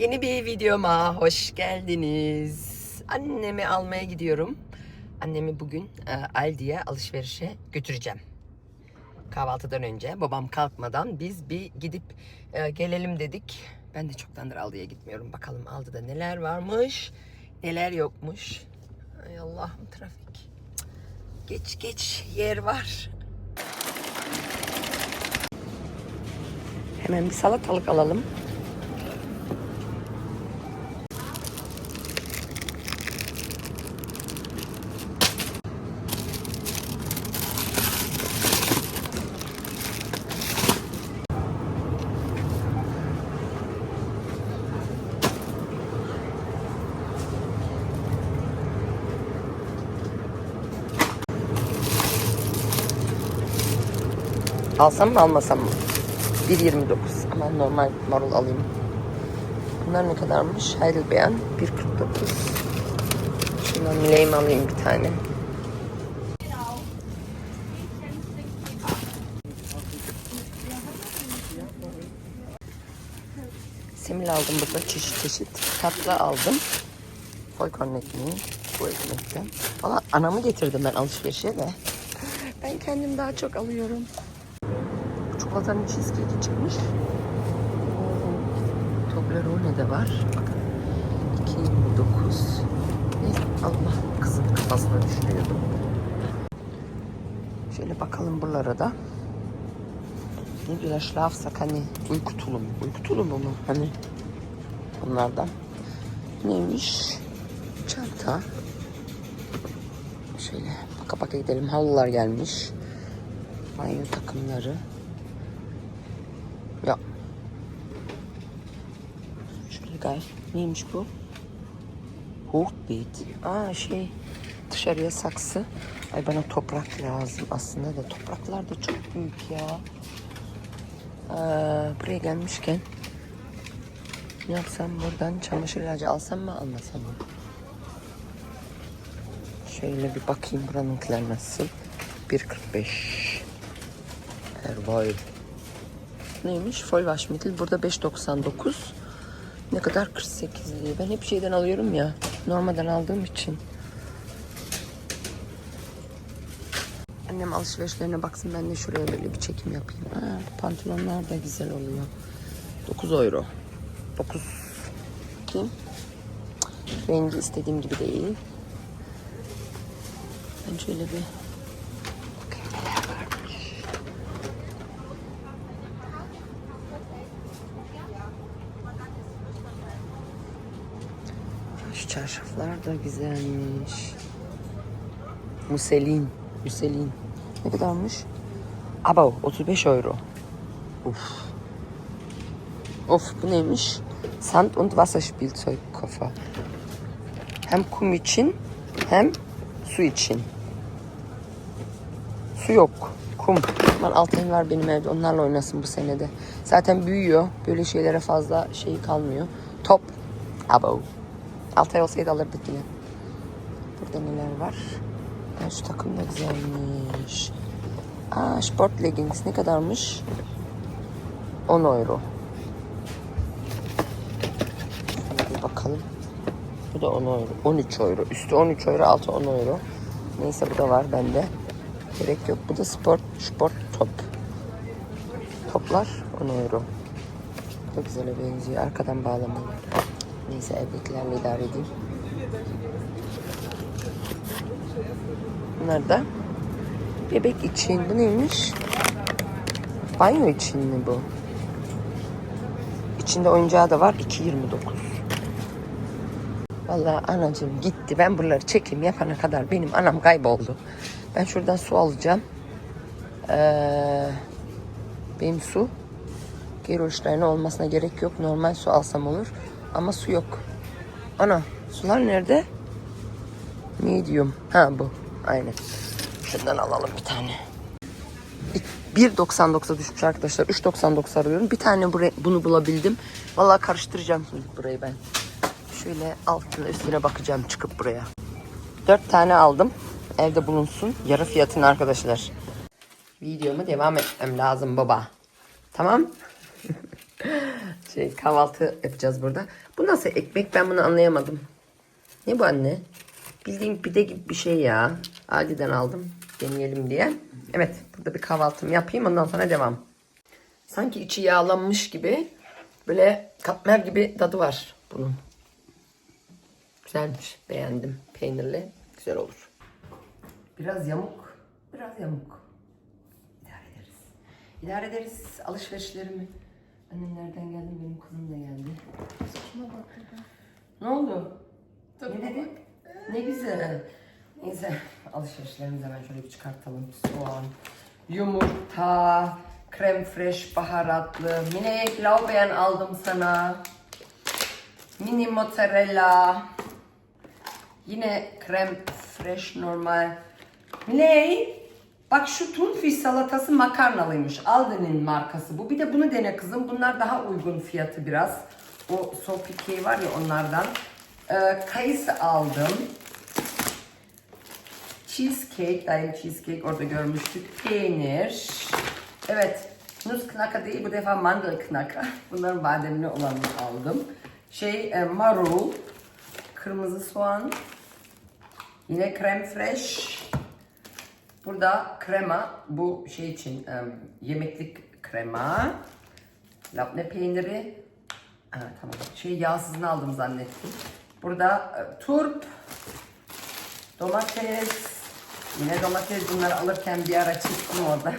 Yeni bir videoma hoş geldiniz. Annemi almaya gidiyorum. Annemi bugün e, Aldi'ye alışverişe götüreceğim. Kahvaltıdan önce babam kalkmadan biz bir gidip e, gelelim dedik. Ben de çoktandır Aldi'ye gitmiyorum. Bakalım Aldi'de neler varmış, neler yokmuş. Ay Allah'ım trafik. Geç geç yer var. Hemen bir salatalık alalım. Alsam mı almasam mı? 1.29 ama normal marul alayım. Bunlar ne kadarmış? Heidelbeeren 1.49 Şundan lame alayım bir tane. Semil aldım burada çeşit çeşit. Tatlı aldım. Folkorn ekmeği bu ekmekten. Valla anamı getirdim ben alışverişe de. Ben kendim daha çok alıyorum. Çikolatanın cheesecake'i çıkmış. Toblerone de var. Bakın. 2.29. Neyse Allah kızın kafasına düşürüyordum. Şöyle bakalım buralara da. Ne diyorlar şlafsak hani uyku tulumu. Uyku tulumu mu? Hani bunlardan. Neymiş? Çanta. Şöyle baka baka gidelim. Halılar gelmiş. Banyo takımları. Ya. Şöyle gay. Neymiş bu? Hochbeet. Aa şey dışarıya saksı. Ay bana toprak lazım aslında da topraklar da çok büyük ya. Aa, buraya gelmişken ne yapsam buradan çamaşır ilacı alsam mı almasam mı? Şöyle bir bakayım buranınkiler nasıl. 1.45 Erval. Neymiş? Vollwaschmittel. Burada 5.99. Ne kadar? 48 liraya. Ben hep şeyden alıyorum ya. Normalden aldığım için. Annem alışverişlerine baksın ben de şuraya böyle bir çekim yapayım. Ha, bu pantolonlar da güzel oluyor. 9 euro. 9 kim? Rengi istediğim gibi değil. Ben şöyle bir bakayım neler varmış. Şu çarşaflar da güzelmiş. Muselin. Muselin. Ne kadarmış? Abo 35 euro. Uf. Of bu neymiş? Sand und Wasserspielzeug koffer. Hem kum için hem su için. Su yok. Kum. Aman Altay'ın var benim evde. Onlarla oynasın bu senede. Zaten büyüyor. Böyle şeylere fazla şey kalmıyor. Top. Abo. Altay olsaydı alırdık yine. Burada neler var? Ha, şu takım da güzelmiş. Aa, sport leggings ne kadarmış? 10 euro. Bir bakalım. Bu da 10 euro. 13 euro. Üstü 13 euro, altı 10 euro. Neyse bu da var bende. Gerek yok. Bu da sport, sport top. Toplar 10 euro. Çok güzele benziyor. Arkadan bağlamalı. Neyse evdekilerle idare edeyim. Bunlar da bebek için. Bu neymiş? Banyo için mi bu? İçinde oyuncağı da var. 2.29. Vallahi anacığım gitti. Ben buraları çekim yapana kadar benim anam kayboldu. Ben şuradan su alacağım. Ee, benim su Geroşlarına olmasına gerek yok. Normal su alsam olur. Ama su yok. Ana sular nerede? Medium. Ha bu. Aynen. Şundan alalım bir tane. 1.99'a düşmüş arkadaşlar. 3.99 arıyorum. Bir tane buraya, bunu bulabildim. Vallahi karıştıracağım şimdi burayı ben. Şöyle altına üstüne bakacağım çıkıp buraya. 4 tane aldım. Evde bulunsun. Yarı fiyatına arkadaşlar. Videoma devam etmem lazım baba. Tamam. Şey kahvaltı yapacağız burada. Bu nasıl ekmek ben bunu anlayamadım. Ne bu anne? Bildiğin pide gibi bir şey ya. Aldi'den aldım. Deneyelim diye. Evet burada bir kahvaltımı yapayım ondan sonra devam. Sanki içi yağlanmış gibi. Böyle katmer gibi tadı var bunun. Güzelmiş. Beğendim. Peynirli. Güzel olur. Biraz yamuk. Biraz yamuk. İdare ederiz. İdare ederiz alışverişlerimi. Annem nereden geldi? Benim kızım da geldi. Ne oldu? ne dedi? Ne güzel. Neyse alışverişlerimizi hemen şöyle bir çıkartalım. Soğan, yumurta, krem fresh baharatlı. Mini laubeyan aldım sana. Mini mozzarella. Yine krem fresh normal. Miley, bak şu tunfiş salatası makarnalıymış. Alden'in markası bu. Bir de bunu dene kızım. Bunlar daha uygun fiyatı biraz. O sopike var ya onlardan. Ee, kayısı aldım. Cheesecake, daim cheesecake orada görmüştük. Peynir. Evet, nus knaka değil bu defa mandel knaka. Bunların bademli olanını aldım. Şey, e, marul, kırmızı soğan, yine krem fresh. Burada krema, bu şey için yemeklik krema. Labne peyniri. Ha, tamam. Şey yağsızını aldım zannettim. Burada e, turp, domates, yine domates bunları alırken bir ara çektim orada.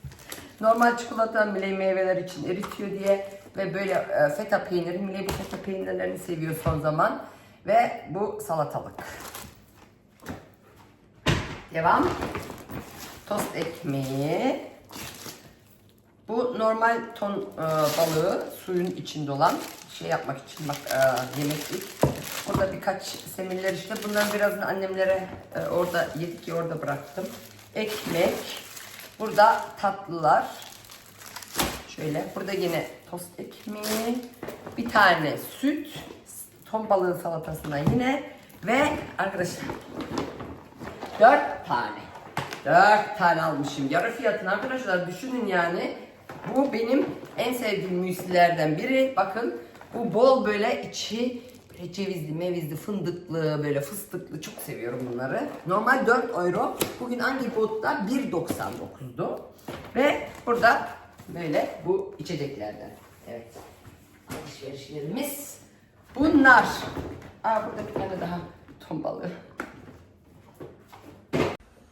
Normal çikolata Miley meyveler için eritiyor diye ve böyle e, feta peyniri, Miley bu feta peynirlerini seviyor son zaman ve bu salatalık. Devam. Tost ekmeği. Bu normal ton e, balığı suyun içinde olan şey yapmak için bak e, yemeklik. Burada birkaç semirler işte. Bundan birazını annemlere e, orada yedik ki orada bıraktım. Ekmek. Burada tatlılar. Şöyle. Burada yine tost ekmeği. Bir tane süt. Ton balığı salatasına yine. Ve arkadaşlar Dört tane. Dört tane almışım. Yarı fiyatını arkadaşlar düşünün yani. Bu benim en sevdiğim müslilerden biri. Bakın bu bol böyle içi böyle cevizli, mevizli, fındıklı, böyle fıstıklı çok seviyorum bunları. Normal 4 euro. Bugün hangi botta 1.99'du. Ve burada böyle bu içeceklerden. Evet. Alışverişlerimiz bunlar. Aa burada bir tane daha ton.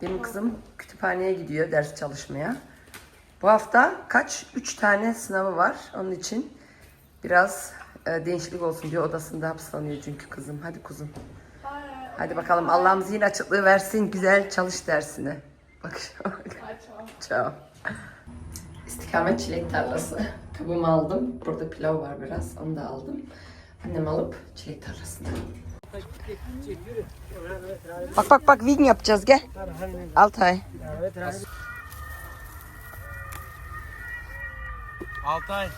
Benim kızım kütüphaneye gidiyor ders çalışmaya. Bu hafta kaç? Üç tane sınavı var. Onun için biraz e, değişiklik olsun diyor. Odasında hapslanıyor çünkü kızım. Hadi kuzum. Hadi bakalım Allah'ım zihin açıklığı versin. Güzel çalış dersine. Bak Ciao. İstikamet çilek tarlası. Kabımı aldım. Burada pilav var biraz. Onu da aldım. Annem alıp çilek tarlasına. Bak bak bak wing yapacağız gel. Altay. Altay.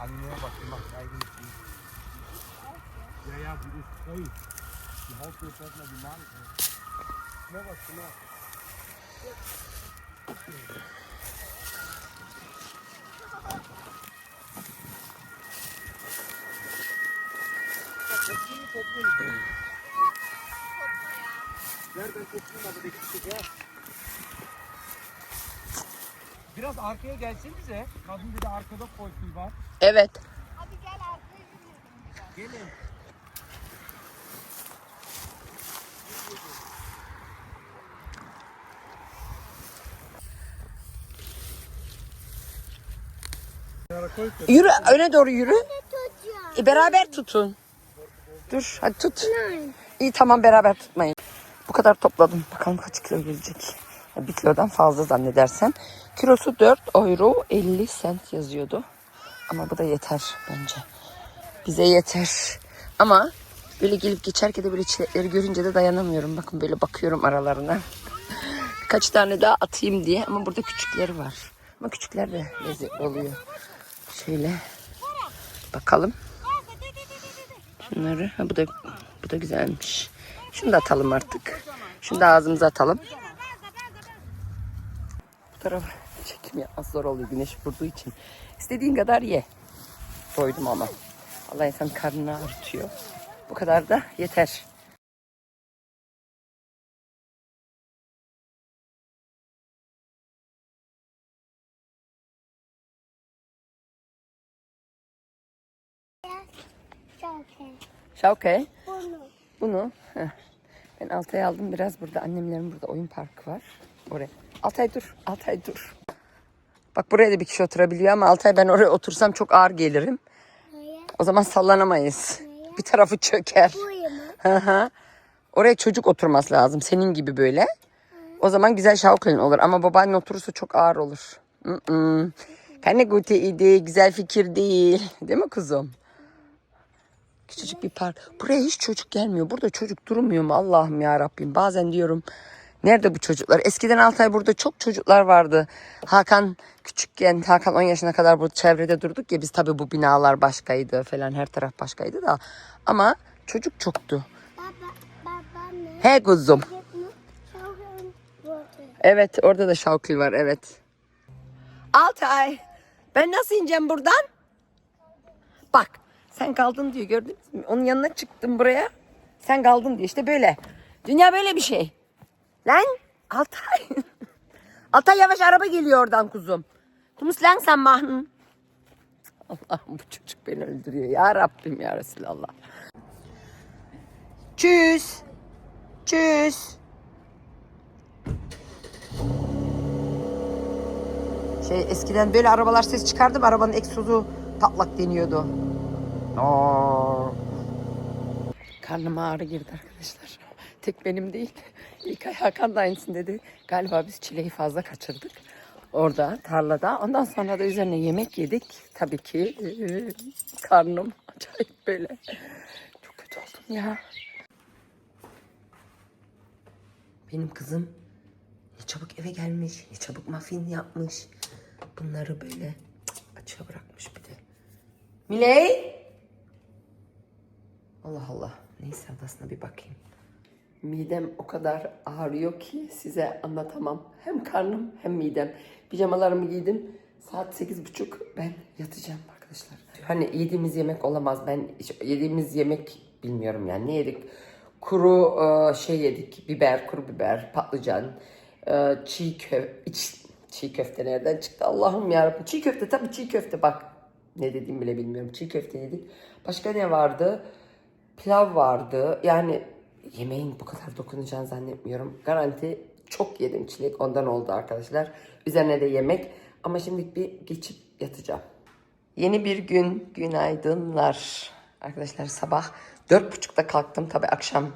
Anneye bak, bak saygın. Ja, ja, die ist hey. Die Haustür fährt mal die Mann. Ne bak şuna. Toplayın, ben toplayayım abi, bekle ya. Biraz arkaya gelsenize. Kadın dedi arkada koltuğu var. Evet. Gelin. Yürü öne doğru yürü. E, beraber tutun. Dur hadi tut. İyi tamam beraber tutmayın. Bu kadar topladım. Bakalım kaç kilo gelecek. Bir kilodan fazla zannedersem. Kilosu 4 euro 50 cent yazıyordu. Ama bu da yeter bence. Bize yeter. Ama böyle gelip geçerken de böyle çilekleri görünce de dayanamıyorum. Bakın böyle bakıyorum aralarına. Birkaç tane daha atayım diye ama burada küçükleri var. Ama küçükler de lezzetli oluyor. Şöyle bakalım. Şunları ha bu da bu da güzelmiş. Şunu da atalım artık. Şunu da ağzımıza atalım. Bu tarafa çekim yapması zor oluyor güneş vurduğu için. İstediğin kadar ye. Doydum ama. Allah insan karnını ağrıtıyor. Bu kadar da yeter. Şavke. Bunu. Bunu heh, ben Altay'a aldım. Biraz burada annemlerin burada oyun parkı var. Oraya. Altay dur. Altay dur. Bak buraya da bir kişi oturabiliyor ama Altay ben oraya otursam çok ağır gelirim. O zaman sallanamayız. Bir tarafı çöker. Hı hı. Oraya çocuk oturması lazım. Senin gibi böyle. O zaman güzel şavkelin olur. Ama babaannen oturursa çok ağır olur. Mm-mm. Keine gute Idee. Güzel fikir değil. Değil mi kuzum? Küçücük bir park. Buraya hiç çocuk gelmiyor. Burada çocuk durmuyor mu? Allah'ım ya Rabbim. Bazen diyorum nerede bu çocuklar? Eskiden Altay burada çok çocuklar vardı. Hakan küçükken, Hakan 10 yaşına kadar bu çevrede durduk ya biz tabii bu binalar başkaydı falan her taraf başkaydı da. Ama çocuk çoktu. Baba, baba ne? He kuzum. Burada. Evet orada da şavkil var evet. Altay ben nasıl ineceğim buradan? Bak sen kaldın diyor gördünüz mü? Onun yanına çıktım buraya. Sen kaldın diyor işte böyle. Dünya böyle bir şey. Lan Altay. Altay yavaş araba geliyor oradan kuzum. Du musst langsam machen. Allah'ım bu çocuk beni öldürüyor. Ya Rabbim ya Resulallah. Tschüss. Tschüss. Şey eskiden böyle arabalar ses çıkardı mı arabanın egzozu patlak deniyordu. Aa. Karnıma ağrı girdi arkadaşlar. Tek benim değil. İlkay Hakan da aynısını dedi. Galiba biz çileği fazla kaçırdık. Orada tarlada. Ondan sonra da üzerine yemek yedik. Tabii ki eee, karnım acayip böyle. Çok kötü oldum ya. Benim kızım ne çabuk eve gelmiş, ne çabuk muffin yapmış. Bunları böyle açığa bırakmış bir de. Miley! Allah Allah. Neyse adasına bir bakayım. Midem o kadar ağrıyor ki size anlatamam. Hem karnım hem midem. Pijamalarımı giydim. Saat sekiz buçuk ben yatacağım arkadaşlar. Hani yediğimiz yemek olamaz. Ben yediğimiz yemek bilmiyorum yani. Ne yedik? Kuru e, şey yedik. Biber, kuru biber, patlıcan, e, çiğ köfte. Çiğ köfte nereden çıktı? Allah'ım yarabbim. Çiğ köfte tabii çiğ köfte bak. Ne dediğimi bile bilmiyorum. Çiğ köfte yedik. Başka ne vardı? Pilav vardı. Yani yemeğin bu kadar dokunacağını zannetmiyorum. Garanti çok yedim çilek. Ondan oldu arkadaşlar. Üzerine de yemek. Ama şimdi bir geçip yatacağım. Yeni bir gün, günaydınlar. Arkadaşlar sabah dört buçukta kalktım. Tabii akşam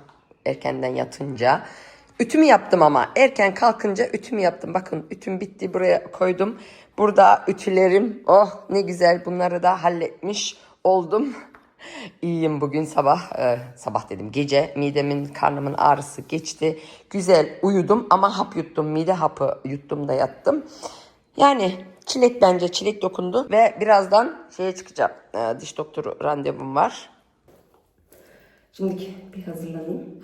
erkenden yatınca. Ütümü yaptım ama erken kalkınca ütümü yaptım. Bakın ütüm bitti buraya koydum. Burada ütülerim. Oh ne güzel bunları da halletmiş oldum. İyiyim bugün sabah, e, sabah dedim gece midemin karnımın ağrısı geçti. Güzel uyudum ama hap yuttum, mide hapı yuttum da yattım. Yani çilek bence çilek dokundu ve birazdan şeye çıkacağım. E, diş doktoru randevum var. Şimdi bir hazırlanayım.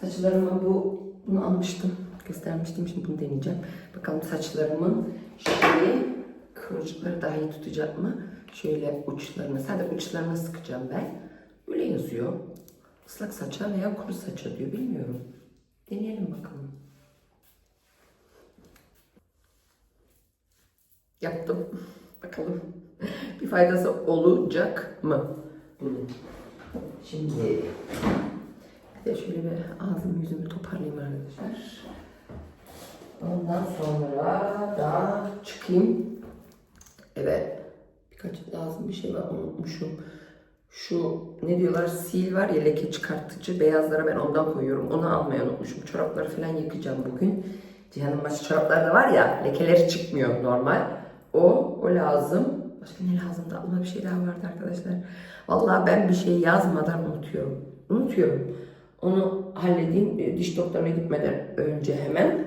Saçlarıma bu bunu almıştım. Göstermiştim şimdi bunu deneyeceğim. Bakalım saçlarımın şeyi kıvırcıkları daha iyi tutacak mı? Şöyle uçlarını, sadece uçlarını sıkacağım ben. Öyle yazıyor. Islak saça veya kuru saça diyor bilmiyorum. Deneyelim bakalım. Yaptım. Bakalım. Bir faydası olacak mı? Şimdi bir de şöyle bir ağzımı yüzümü toparlayayım arkadaşlar. Ondan sonra da çıkayım. Evet. Birkaç lazım bir şey var unutmuşum. Şu ne diyorlar sil var ya leke çıkartıcı beyazlara ben ondan koyuyorum. Onu almayı unutmuşum. Çorapları falan yıkayacağım bugün. Cihan'ın başı çorapları da var ya lekeleri çıkmıyor normal. O, o lazım. Başka ne lazım da aklıma bir şey daha vardı arkadaşlar. Vallahi ben bir şey yazmadan unutuyorum. Unutuyorum. Onu halledeyim e, diş doktoruna gitmeden önce hemen.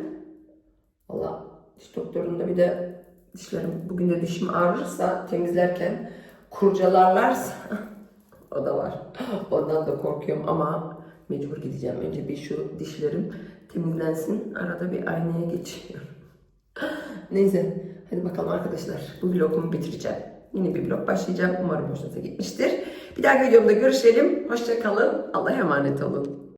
Valla diş doktorunda bir de dişlerim bugün de dişim ağrırsa temizlerken kurcalarlarsa o da var. Ondan da korkuyorum ama mecbur gideceğim. Önce bir şu dişlerim temizlensin. Arada bir aynaya geçiyorum. Neyse Hadi bakalım arkadaşlar. Bu vlogumu bitireceğim. Yeni bir vlog başlayacağım. Umarım hoşunuza gitmiştir. Bir dahaki videomda görüşelim. Hoşça kalın. Allah'a emanet olun.